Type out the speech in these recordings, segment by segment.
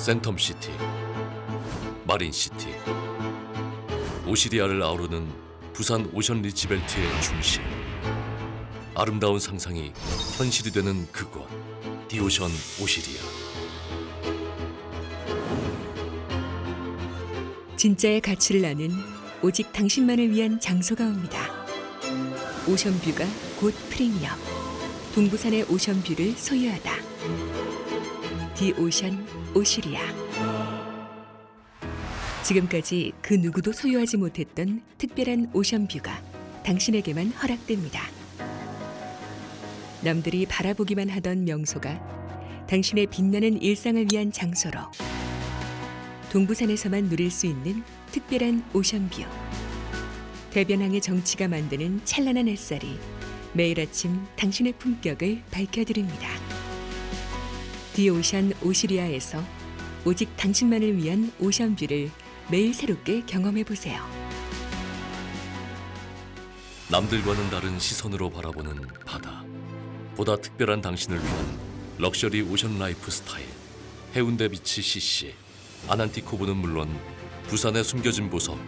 센텀시티, 마린시티, 오시리아를 아우르는 부산 오션 리치벨트의 중심. 아름다운 상상이 현실이 되는 그곳, 디오션 오시리아. 진짜의 가치를 아는 오직 당신만을 위한 장소가 옵니다. 오션뷰가 곧 프리미엄. 동부산의 오션뷰를 소유하다. 디오션 오시리아. 지금까지 그 누구도 소유하지 못했던 특별한 오션뷰가 당신에게만 허락됩니다. 남들이 바라보기만 하던 명소가 당신의 빛나는 일상을 위한 장소로 동부산에서만 누릴 수 있는 특별한 오션뷰. 대변항의 정치가 만드는 찬란한 햇살이 매일 아침 당신의 품격을 밝혀드립니다. 디오션 오시리아에서 오직 당신만을 위한 오션뷰를 매일 새롭게 경험해 보세요. 남들과는 다른 시선으로 바라보는 바다. 보다 특별한 당신을 위한 럭셔리 오션 라이프 스타일. 해운대 비치 CC, 아난티코브는 물론 부산의 숨겨진 보석,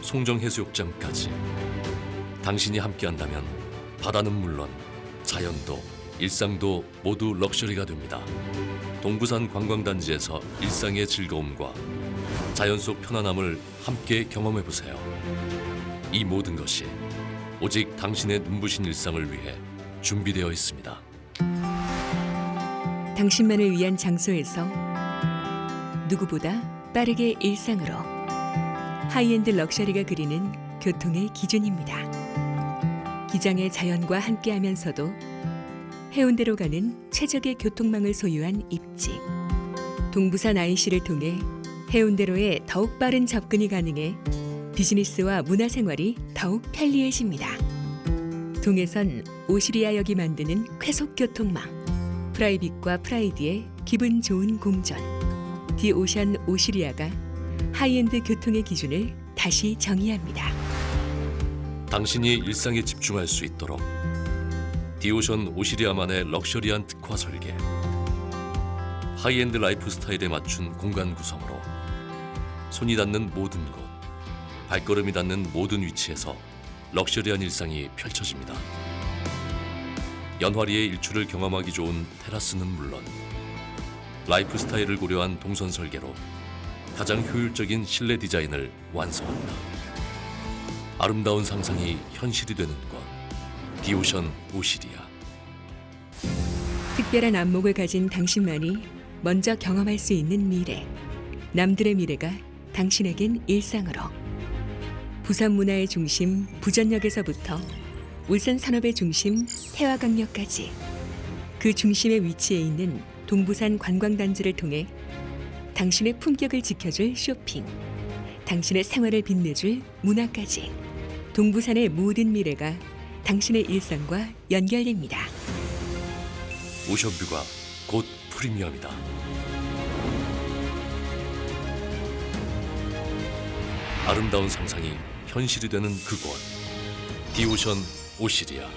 송정 해수욕장까지. 당신이 함께한다면 바다는 물론 자연도 일상도 모두 럭셔리가 됩니다. 동부산 관광단지에서 일상의 즐거움과 자연 속 편안함을 함께 경험해 보세요. 이 모든 것이 오직 당신의 눈부신 일상을 위해 준비되어 있습니다. 당신만을 위한 장소에서 누구보다 빠르게 일상으로 하이엔드 럭셔리가 그리는 교통의 기준입니다. 기장의 자연과 함께하면서도 해운대로 가는 최적의 교통망을 소유한 입지. 동부산 IC를 통해 해운대로의 더욱 빠른 접근이 가능해 비즈니스와 문화생활이 더욱 편리해집니다. 동해선 오시리아역이 만드는 쾌속 교통망. 프라이빗과 프라이드의 기분 좋은 공전. 디오션 오시리아가 하이엔드 교통의 기준을 다시 정의합니다. 당신이 일상에 집중할 수 있도록. 디오션 오시리아만의 럭셔리한 특화 설계. 하이엔드 라이프 스타일에 맞춘 공간 구성으로 손이 닿는 모든 곳 발걸음이 닿는 모든 위치에서 럭셔리한 일상이 펼쳐집니다. 연화리의 일출을 경험하기 좋은 테라스는 물론 라이프 스타일을 고려한 동선 설계로 가장 효율적인 실내 디자인을 완성합니다 아름다운 상상이 현실이 되는 곳 디오션 오시리아 특별한 안목을 가진 당신만이 먼저 경험할 수 있는 미래. 남들의 미래가 당신에겐 일상으로. 부산 문화의 중심 부전역에서부터 울산 산업의 중심 태화강역까지 그 중심에 위치해 있는 동부산 관광단지를 통해 당신의 품격을 지켜줄 쇼핑, 당신의 생활을 빛내줄 문화까지 동부산의 모든 미래가 당신의 일상과 연결됩니다. 오션뷰가 곧 프리미엄이다. 아름다운 상상이 현실이 되는 그곳. 디오션 오시리아